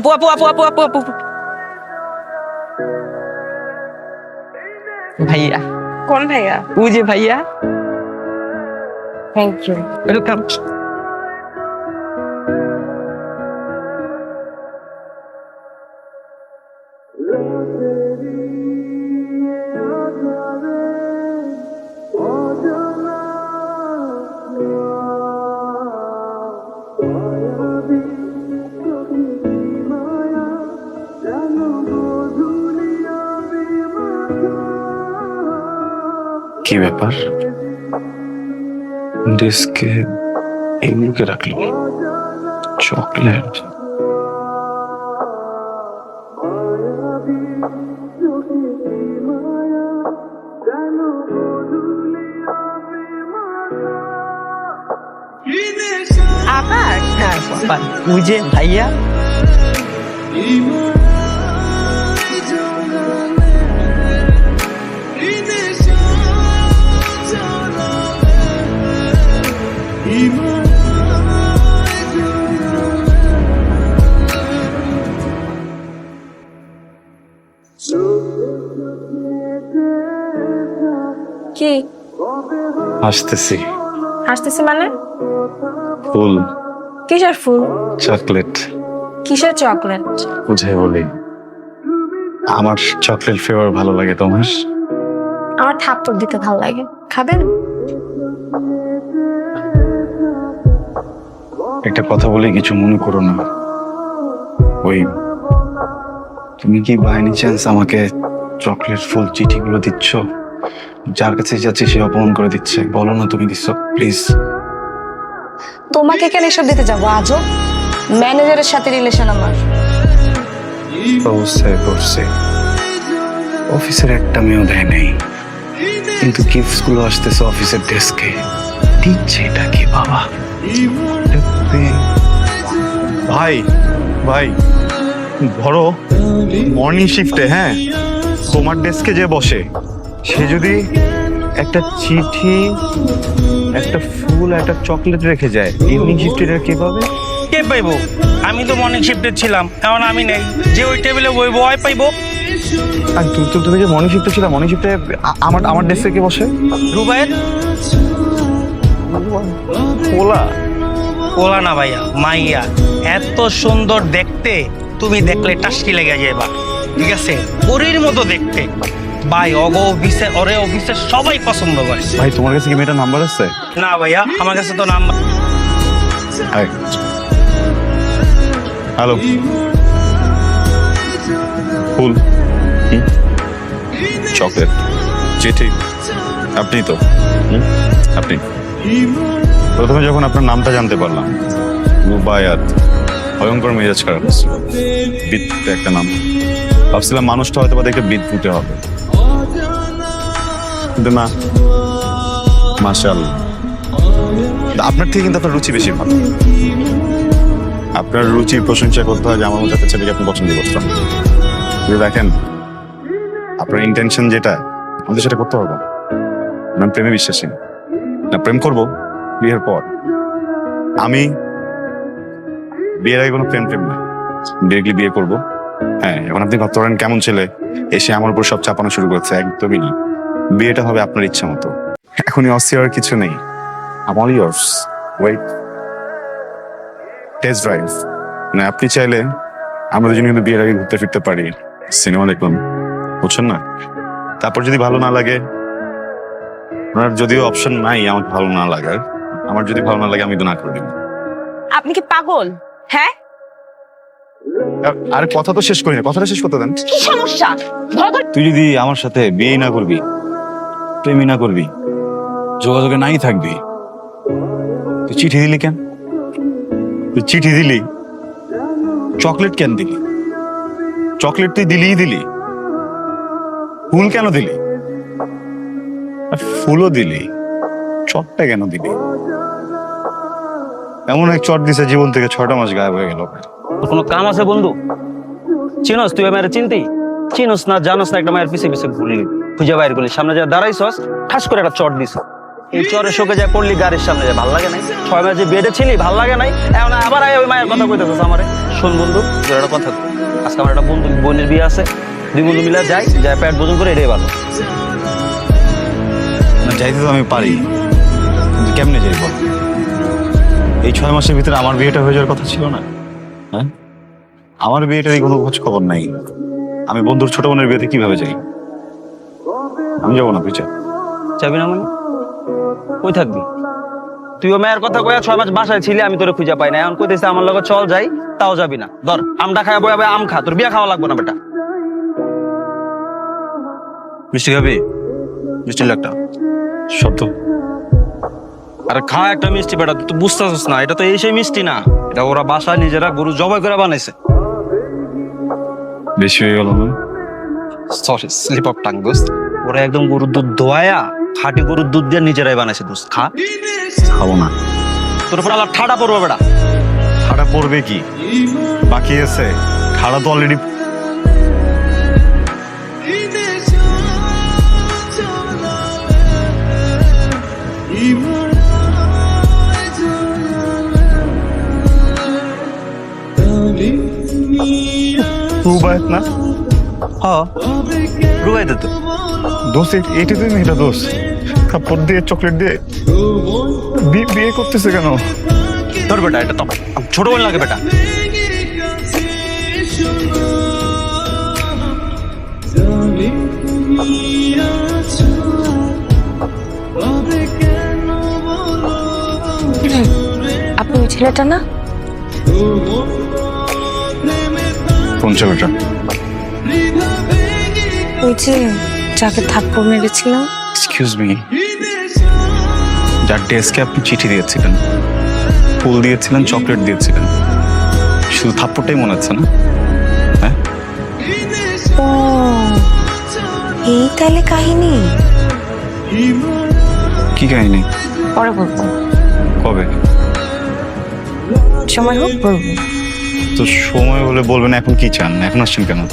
আপু আপু আপু আপু আপু আপু ভাইয়া কোন ভাইয়া ও যে ভাইয়া থ্যাংক ইউ ওয়েলকাম কি ব্যাপার? ডেস্কে এগুলোকে রাখল চকলেট। আবার হ্যাঁ বাবা ভাইয়া। কি? হাসতেছি হাসতেছে মানে? ফুল। কিসের ফুল? চকলেট। কিসের চকলেট? বুঝে বলি। আমার চকলেট ফ্লেভার ভালো লাগে তোমার? আমার থাপ্পড় দিতে ভালো লাগে। খাবেন? একটা কথা বলে কিছু মনে করো না। ওই তুমি কি বাইনি চান্স আমাকে চকলেট ফুল চিঠিগুলো দিচ্ছ? যার কাছে যাচ্ছে সে অপমান করে দিচ্ছে। বলো না তুমি দিচ্ছ প্লিজ তোমাকে কেন এসব দিতে যাব? আজও ম্যানেজারের সাথে রিলেশন আমার। অবস্থায় করছে অফিসের একটা মেয়েও দেয় নেই। কিন্তু গিফটসগুলো আসতেছে অফিসের ডেস্কে দিচ্ছে এটা কি বাবা। ভাই ভাই ধরো মর্নিং শিফটে হ্যাঁ? তোমার ডেস্কে যে বসে সে যদি একটা চিঠি একটা ফুল একটা চকলেট রেখে যায় ইভিনিং শিফটে এটা কে পাবে? কে পাইবো? আমি তো মর্নিং শিফটে ছিলাম এখন আমি নেই। যে ওই টেবিলে বইবো ওই পাইবো। আর তুমি তুমি যে মর্নিং শিফটে ছিলাম মর্নিং শিফটে আমার আমার ডেস্কে কে বসে? রুবাইয়ের ওলা ওলা না ভাইয়া মাইয়া। এত সুন্দর দেখতে তুমি দেখলে টাস্কি লেগে যাবা ঠিক আছে? পরীর মতো দেখতে। ভাই অগ অফিসে ওরে অফিসে সবাই পছন্দ করে। ভাই তোমার কাছে কি মেয়েটার নাম্বার আছে? না ভাইয়া আমার কাছে তো নাম হাই হ্যালো। ফুল। চকলেট। চিঠি। আপনি তো? আপনি? প্রথমে যখন আপনার নামটা জানতে পারলাম রুবায়াত ভয়ঙ্কর মেজাজ খারাপ ছিল বিদ্যুৎ একটা নাম। ভাবছিলাম মানুষটা হয়তো বা দেখে বিদ্যুতে হবে। কিন্তু না মাশাল আপনার থেকে কিন্তু আপনার রুচি বেশি ভালো। আপনার রুচির প্রশংসা করতে হয় যে আমার মতো একটা ছেলেকে আপনি পছন্দ করতাম দেখেন, আপনার ইন্টেনশন যেটা, আমাদের সেটা করতে হবে। না প্রেমে বিশ্বাসী। না। না প্রেম করব বিয়ের পর। আমি বিয়ের আগে কোনো প্রেম প্রেম না। ডিরেক্টলি বিয়ে করব। হ্যাঁ এখন আপনি ভাবতে পারেন কেমন ছেলে। এসে আমার উপর সব চাপানো শুরু করছে, একদমই না। বিয়েটা হবে আপনার ইচ্ছা মতো। এখনই অস্থির কিছু নেই। All yours. Wait. Test drive মানে আপনি চাইলে আমরা দুজন কিন্তু বিয়ের আগে ঘুরতে ফিরতে পারি। সিনেমা দেখলাম। বুঝছেন না? তারপর যদি ভালো না লাগে ওনার যদিও অপশন নাই আমাকে ভালো না লাগার আমার যদি ভালো না লাগে আমি তো না করে দিব। আপনি কি পাগল? হ্যাঁ? আর- কথা তো শেষ করি না কথাটা শেষ করতে দেন। কি সমস্যা? ধর তুই যদি আমার সাথে বিয়ে না করবি প্রেমই না করবি যোগাযোগে নাই থাকবি তুই চিঠি দিলি কেন? তুই চিঠি দিলি? চকলেট কেন দিলি? চকলেট তুই দিলিই দিলি। ফুল কেন দিলি? ফুলও দিলি। চটটা কেন দিলি? এমন এক চট দিছে জীবন থেকে ছটা মাস গায়েব হয়ে গেল। কোনো কাম আছে, বন্ধু? চিনস, তুই আমার চিনতি? চিনস না, জানোস না, একটা মায়ের পিছে পিছে ঘুরলি। খুঁজে বাইর করলি, সামনে যা দাঁড়াইছস ঠাস করে একটা চট দিস এই চরে শোকে যায় পড়লি, গাড়ির সামনে যায় ভালো লাগে নাই? ছয় মাস যে বেডে ছিলি, ভালো লাগে নাই? এখন আবার ওই মায়ের কথা কইতেছিস আমারে। শোন বন্ধু, তোর একটা কথা আজকে আমার একটা বন্ধু বোনের বিয়ে আছে। দুই বন্ধু মিলে যাই যাই প্যাট ভোজন করে এটাই ভালো। যাইতে তো আমি পারি। কিন্তু কেমনে যাই বল এই ছয় মাসের ভিতরে আমার বিয়েটা হয়ে যাওয়ার কথা ছিল না। হ্যাঁ? আমার বিয়েটারই কোনো খোঁজ খবর নাই। আমি বন্ধুর ছোট বোনের বিয়েতে কীভাবে যাই? আমি যাব না চল। যাবি না মানে? কই থাকবি? তুইও মেয়ের কথা কয়া ছয় মাস বাসায় ছিলি আমি তোরে খুঁজে পাই না। এখন কইতেছে আমার লগে চল যাই তাও যাবি না। ধর আমটা খায় বয়া বয়া আম খা তোর বিয়া খাওয়া লাগবে না বেটা। মিষ্টি খাবি? মিষ্টি লাগটা শব্দ আরে খা একটা মিষ্টি বেটা তুই বুঝতেছিস না এটা তো এই সেই মিষ্টি না। এটা ওরা বাসায় নিজেরা গরু জবাই করে বানাইছে। বেশি হয়ে গেল না? সরি স্লিপ অফ টাং দোস্ত। ওরা একদম গরুর দুধ ধোয়া খাঁটি গরুর দুধ দিয়ে নিজেরাই বানাইছে দোস্ত। খা। খাব না। তোর উপর আবার ঠাডা পড়বে বেটা। খাড়া পড়বে কি? বাকি আছে। খাড়া তো অলরেডি রুবায়ত না? হ। রুবাই দে তো দোষ এটি তুই মেয়েটা দোষ কাপড় দিয়ে চকলেট দিয়ে বি- বিয়ে করতেছে কেন? তোর বেটা এটা তো ছোট বোন লাগে বেটা। আপনি ওই ছেলেটা না? কোন ছেলেটা ওই যে যাকে থাপ্পড় মেরেছিলাম। এক্সকিউজ মি যার ডেস্কে আপনি চিঠি দিয়েছিলেন ফুল দিয়েছিলেন চকলেট দিয়েছিলেন। শুধু থাপ্পড়টাই মনে হচ্ছে না? হ্যাঁ? ও এই তাহলে কাহিনী? কি কাহিনী? পরে বলব। কবে? সময় হোক বলব। তো সময় হলে বলবেন এখন কি চান? এখন আসছেন কেন?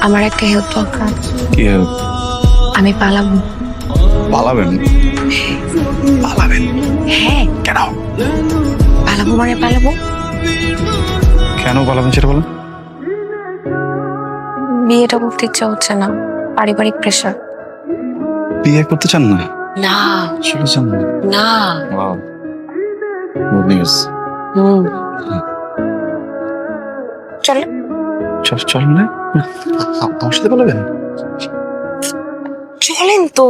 আমার একটা হেল্প দরকার। কি help? আমি পালাবো। পালাবেন? পালাবেন? হ্যাঁ। কেন? পালাবো মানে পালাবো। কেন পালাবেন সেটা বলুন। বিয়েটা করতে ইচ্ছা হচ্ছে না। পারিবারিক প্রেশার বিয়ে করতে চান না? না। সেটা চান না? না। Wow good news hmm. চলে। চল চল না আমার সাথে পালাবেন? চলেন তো।